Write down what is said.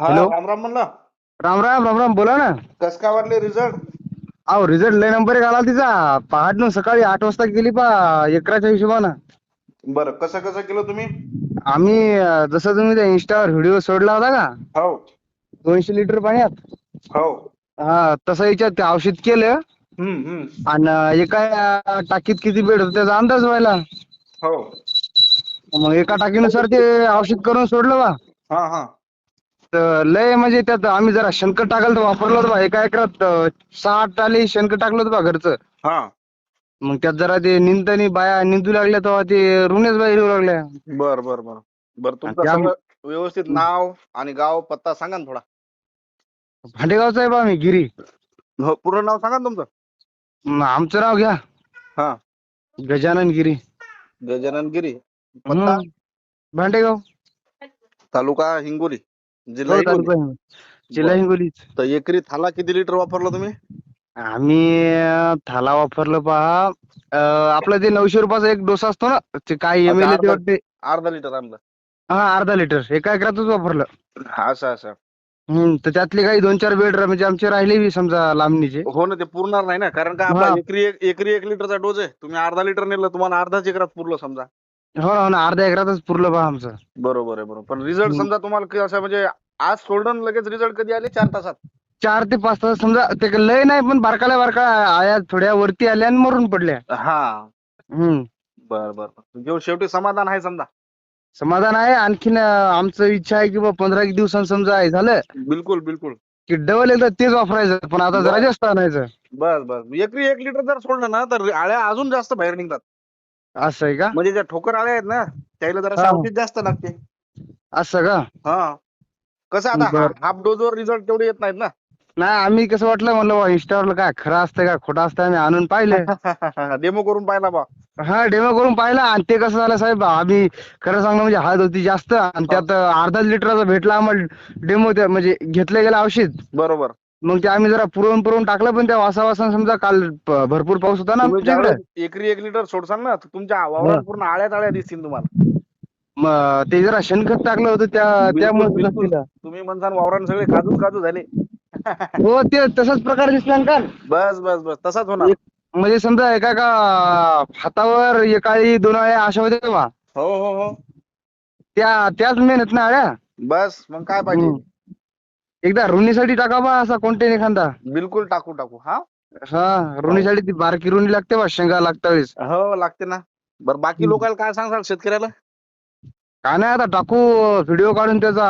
हा हॅलो? राम राम म्हणलं. राम राम राम राम बोला ना. कस काय वाटले रिझल्ट अहो रिझल्ट लय नंबर एक आला तिचा. पहाटनं सकाळी आठ वाजता गेली पा एकराच्या हिशोबानं. बरं कसं कसं केलं तुम्ही? आम्ही अं, जसं तुम्ही त्या इंस्टावर व्हिडिओ सोडला होता का? हो. दोनशे लिटर पाण्यात. हो. हा तसं याच्यात ते औषध केलं. हम्म हम्म. आणि एका अं, टाकीत किती बेड होतं त्याचा अंदाज व्हायला. हो. मग एका टाकीनुसार ते औषध करून सोडलं बा. हा हा. तर लय म्हणजे त्यात आम्ही जरा शेणखत टाकलं तर वापरलं होतं बा. एका एकरात अं, सहा आठ टाली शेणखत टाकलं होतं बा घरचं. हा. मग त्यात जरा ते निंदनी बाया निंदू लागल्या तेव्हा ते रुण्याच बाहेर येऊ लागल्या. बर बर बर. बर तुमचं त्या- सगळं व्यवस्थित नाव आणि गाव पत्ता सांगा ना थोडा. भांडेगावचा आहे बा मी गिरी. हो पूर्ण नाव सांगा ना तुमचं. म, आमचं नाव घ्या. हा. गजानन गिरी. गजानन गिरी. पत्ता. भांडेगाव. तालुका हिंगोली. जिल्हा हो, हिंगोली तालुका हिंगोली. जिल्हा हिंगोलीच तर एकरी थाला किती लिटर वापरला तुम्ही? आम्ही अं, थाला वापरलं पहा. अं, आपलं ते नऊशे रुपयाचा एक डोसा असतो ना ते काय एम एल ते अर्धा- वाटते. अर्धा लिटर आणलं. हा अर्धा लिटर. एका एकरातच वापरलं. असं असं. हम्म तर त्यातले काही दोन चार बेड म्हणजे आमचे राहिले बी समजा लांबणीचे. हो ना ते पुरणार नाही ना कारण का आपला हा. एकरी एक एकरी एक लिटरचा डोस आहे. तुम्ही अर्धा लिटर नेलं तुम्हाला अर्धाच एकरात पुरलं समजा. हो ना हो ना अर्ध्या एकरातच पुरलं पहा आमचं. बरोबर आहे बरोबर. पण रिझल्ट. समजा तुम्हाला क- असं म्हणजे आज सोडून लगेच रिझल्ट कधी आले? चार तासात. चार ते पाच तास समजा ते लय नाही पण बारकाल्या बारका आया थोड्या वरती आल्या आणि मरून पडल्या. हा. हम्म. बर बर जेव्हा शेवटी समाधान आहे समजा. समाधान आहे आणखीन अं, आमचं इच्छा आहे की बा पंधरा एक दिवसांनी समजा हे झालं बिलकुल बिलकुल. की डबल एकदा तेच वापरायचं पण आता जरा बरं. जास्त आणायचं. बस बस एकरी एक लिटर जर सोडलं ना तर आळ्या अजून जास्त बाहेर निघतात. असं आहे का? म्हणजे ज्या ठोकर आळ्या आहेत ना त्याला जरा हा. जास्त लागते. असं का? हा. कसं आता बर. हाफ डोजवर रिझल्ट तेवढे येत नाहीत ना? नाही आम्ही कसं वाटलं म्हणलं इंस्टावर काय खरं असतं का खोटं असतं आम्ही आणून पाहिलं. डेमो करून पाहिला बा. हा डेमो करून पाहिलं आणि ते कसं झालं साहेब आम्ही खरं सांगणं म्हणजे हळद होती जास्त आणि त्यात अर्धा लिटरचा भेटला आम्हाला डेमो म्हणजे घेतलं गेलं औषध. बरोबर. मग ते आम्ही जरा पुरवून पुरवून टाकलं पण त्या वासा वासा समजा काल प- भरपूर पाऊस होता ना तुम्ही आमच्या इकडे. ज्यावेळेस एकरी एक लिटर सोडसाल ना तर तुमच्या वावरात. पूर्ण आळ्या दिसतील तुम्हाला. मग ते जरा शेणखत टाकलं होतं त्या त्यामुळे बिलकुल. तुम्ही म्हणसान वावरान सगळे काजू काजू झाले. हो ते तसाच प्रकार दिसला ना काल. बस बस बस तसाच होणार. म्हणजे समजा एका का हातावर एकाळी दोन आळ्या अशा होत्या तेव्हा हो हो हो. त्या त्याच मेहनत ना आळ्या. बस मग काय पाहिजे? हम्म. एकदा रुणीसाठी टाका बा असा कोणत्याही एखादा. बिलकुल टाकू टाकू. हा? हा रुणीसाठी ती बारकी रुणी लागते बा शेंगा लागता वेळेस. हो लागते ना. बर बाकी हम्म. लोकांना काय सांगसाल शेतकऱ्याला? काय नाही आता टाकू व्हिडिओ काढून त्याचा